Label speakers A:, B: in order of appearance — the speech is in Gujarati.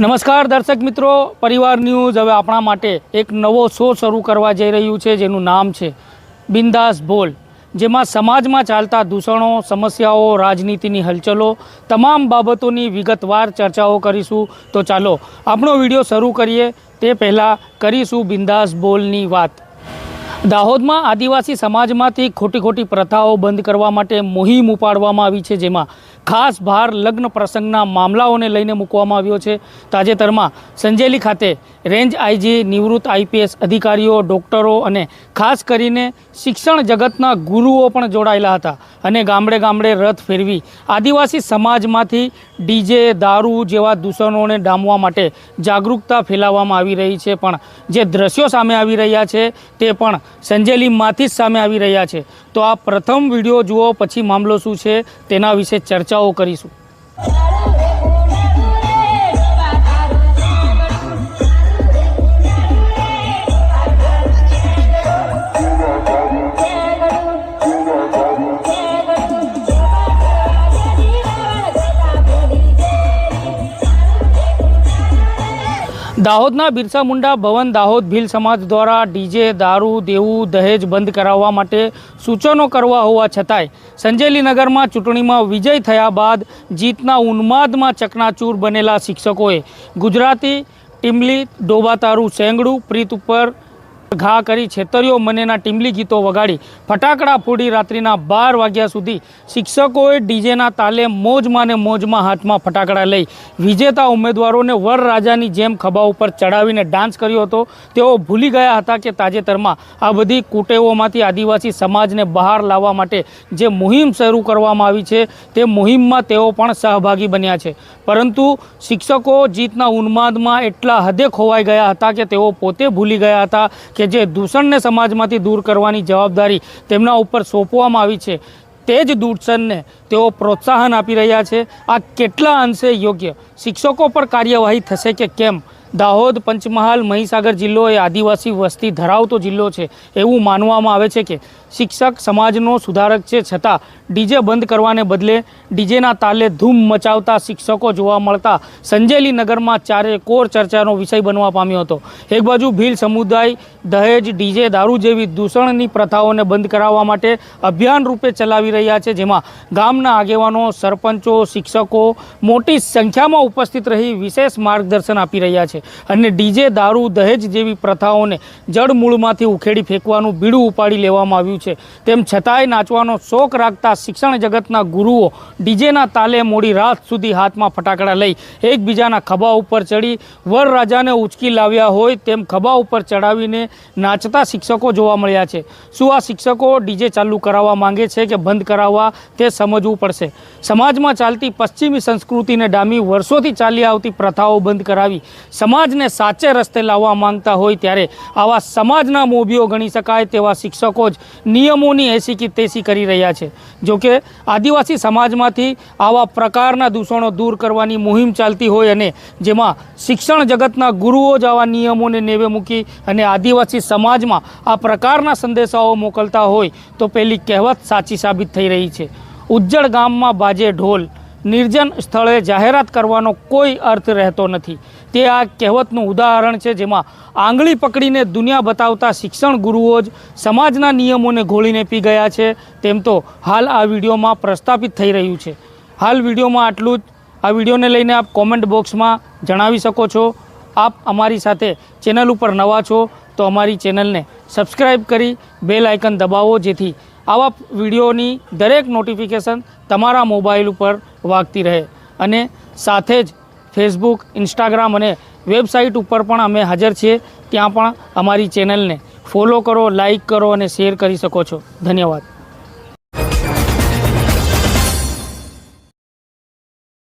A: નમસ્કાર દર્શક મિત્રો, પરિવાર ન્યૂઝ. હવે આપણા માટે એક નવો શો શરૂ કરવા જઈ રહ્યું છે, જેનું નામ છે બિંદાસ બોલ, જેમાં સમાજમાં ચાલતા દૂષણો, સમસ્યાઓ, રાજનીતિની હલચલો, તમામ બાબતોની વિગતવાર ચર્ચાઓ કરીશું. તો ચાલો, આપણો વીડિયો શરૂ કરીએ. તે પહેલાં કરીશું બિંદાસ બોલની વાત. દાહોદમાં આદિવાસી સમાજમાંથી ખોટી ખોટી પ્રથાઓ બંધ કરવા માટે મુહિમ ઉપાડવામાં આવી છે, જેમાં ખાસ ભાર લગ્ન પ્રસંગના મામલાઓને લઈને મૂકવામાં આવ્યો છે. તાજેતરમાં સંજેલી ખાતે રેન્જ આઈજી નિવૃત્ત આઈપીએસ અધિકારીઓ, ડૉક્ટરો અને ખાસ કરીને શિક્ષણ જગતના ગુરુઓ પણ જોડાયેલા હતા. અને ગામડે ગામડે રથ ફેરવી આદિવાસી સમાજમાંથી ડીજે, દારૂ જેવા દૂષણોને ડામવા માટે જાગૃતતા ફેલાવવામાં આવી રહી છે. પણ જે દ્રશ્યો સામે આવી રહ્યા છે તે પણ સંજેલીમાંથી જ સામે આવી રહ્યા છે. તો આ પ્રથમ વીડિયો જુઓ, પછી મામલો શું છે તેના વિશે ચર્ચાઓ કરીશું. દાહોદના બિરસા મુંડા ભવન દાહોદ ભીલ સમાજ દ્વારા ડીજે, દારૂ, દેવું, દહેજ બંધ કરાવવા માટે સૂચનો કરવા હોવા છતાંય સંજેલી નગરમાં ચૂંટણીમાં વિજય થયા બાદ જીતના ઉન્માદમાં ચકનાચૂર બનેલા શિક્ષકોએ ગુજરાતી, ટીમલી, ડોબાતારું, સેંગડું, પ્રીત ઉપર ઘા કરી છેતરીઓ મનેના ટીમલી ગીતો વગાડી. ફટાકડા ફોડી રાત્રિના બાર વાગ્યા સુધી શિક્ષકોએ ડીજેના તાલે મોજમાં ને મોજમાં હાથમાં ફટાકડા લઈ. વિજેતા ઉમેદવારોને વરરાજાની જેમ ખભા ઉપર ચડાવીને ડાન્સ કર્યો હતો. તેઓ ભૂલી ગયા હતા કે તાજેતરમાં આ બધી કુટેવોમાંથી આદિવાસી સમાજને બહાર લાવવા માટે જે મુહિમ શરૂ કરવામાં આવી છે, તે મુહિમમાં તેઓ પણ સહભાગી બન્યા છે. પરંતુ શિક્ષકો જીતના ઉન્માદમાં એટલા હદે ખોવાઈ ગયા હતા કે તેઓ પોતે ભૂલી ગયા હતા કે જે દૂષણને સમાજમાંથી દૂર કરવાની જવાબદારી તેમના ઉપર સોંપવામાં આવી છે, તે જ દૂષણને તેઓ પ્રોત્સાહન આપી રહ્યા છે. આ કેટલા અંશે યોગ્ય? શિક્ષકો પર કાર્યવાહી થશે કે કેમ? દાહોદ, પંચમહાલ, મહીસાગર જિલ્લો એ આદિવાસી વસ્તી ધરાવતો જિલ્લો છે. એવું માનવામાં આવે છે કે શિક્ષક સમાજનો સુધારક છે, છતાં ડીજે બંધ કરવાને બદલે ડીજેના તાલે ધૂમ મચાવતા શિક્ષકો જોવા મળતા સંજેલી નગરમાં ચારે કોર ચર્ચાનો વિષય બનવા પામ્યો હતો. એક બાજુ ભીલ સમુદાય દહેજ ડીજે દારૂ જેવી દૂષણની પ્રથાઓને બંધ કરાવવા માટે અભિયાન રૂપે ચલાવી રહ્યા છે, જેમાં ગામના આગેવાનો, સરપંચો, શિક્ષકો મોટી સંખ્યામાં ઉપસ્થિત રહી વિશેષ માર્ગદર્શન આપી રહ્યા છે. અને ડીજે દારૂ, દહેજ જેવી પ્રથાઓને જડમૂળમાંથી ઉખેડી ફેંકવાનું બીડું ઉપાડી લેવામાં આવ્યું છે. તેમ છતાંય નાચવાનો શોખ રાખતા શિક્ષણ જગતના ગુરુઓ ડીજેના તાલે મોડી રાત સુધી હાથમાં ફટાકડા લઈ એકબીજાના ખભા ઉપર ચડી વરરાજાને ઉચકી લાવ્યા હોય તેમ ખભા ઉપર ચડાવીને નાચતા શિક્ષકો જોવા મળ્યા છે. શું આ શિક્ષકો ડીજે ચાલુ કરાવવા માંગે છે કે બંધ કરાવવા તે સમજવું પડશે? સમાજમાં ચાલતી પશ્ચિમી સંસ્કૃતિને ડામી વર્ષોથી ચાલી આવતી પ્રથાઓ બંધ કરાવી સમાજને સાચે રસ્તે લાવવા માંગતા હોય ત્યારે આવા સમાજના મોભીઓ ગણી શકાય તેવા શિક્ષકો જ નિયમોની એસી કી તેસી કરી રહ્યા છે. જોકે આદિવાસી સમાજમાંથી આવા પ્રકારના દૂષણો દૂર કરવાની મુહિમ ચાલતી હોય અને જેમાં શિક્ષણ જગતના ગુરુઓ જ આવા નિયમોને નેવે મૂકી અને આદિવાસી સમાજમાં આ પ્રકારના સંદેશાઓ મોકલતા હોય તો પેલી કહેવત સાચી સાબિત થઈ રહી છે. ઉજ્જડ ગામમાં બાજે ઢોલ નિર્જન સ્થળે જાહેરાત કરવાનો કોઈ અર્થ રહેતો નથી. તે આ કહેવતનું ઉદાહરણ છે જેમાં આંગળી પકડીને દુનિયા બતાવતા શિક્ષણ ગુરુઓ જ સમાજના નિયમોને ઘોળીને પી ગયા છે. તેમ તો હાલ આ વિડીયોમાં પ્રસ્થાપિત થઈ રહ્યું છે. હાલ વિડીયોમાં આટલું જ. આ વિડીયોને લઈને આપ કોમેન્ટ બોક્સમાં જણાવી શકો છો. આપ અમારી સાથે ચેનલ ઉપર નવા છો તો અમારી ચેનલને સબસ્ક્રાઈબ કરી બેલ આઇકન દબાવો જેથી આવા વિડીયોની દરેક નોટિફિકેશન તમારા મોબાઈલ ઉપર વાગતી રહે. અને સાથે જ ફેસબુક ઇન્સ્ટાગ્રામ અને વેબસાઇટ ઉપર પણ અમે હાજર છીએ. ત્યાં પણ અમારી ચેનલને ફોલો કરો લાઈક કરો અને શેર કરી શકો છો. ધન્યવાદ.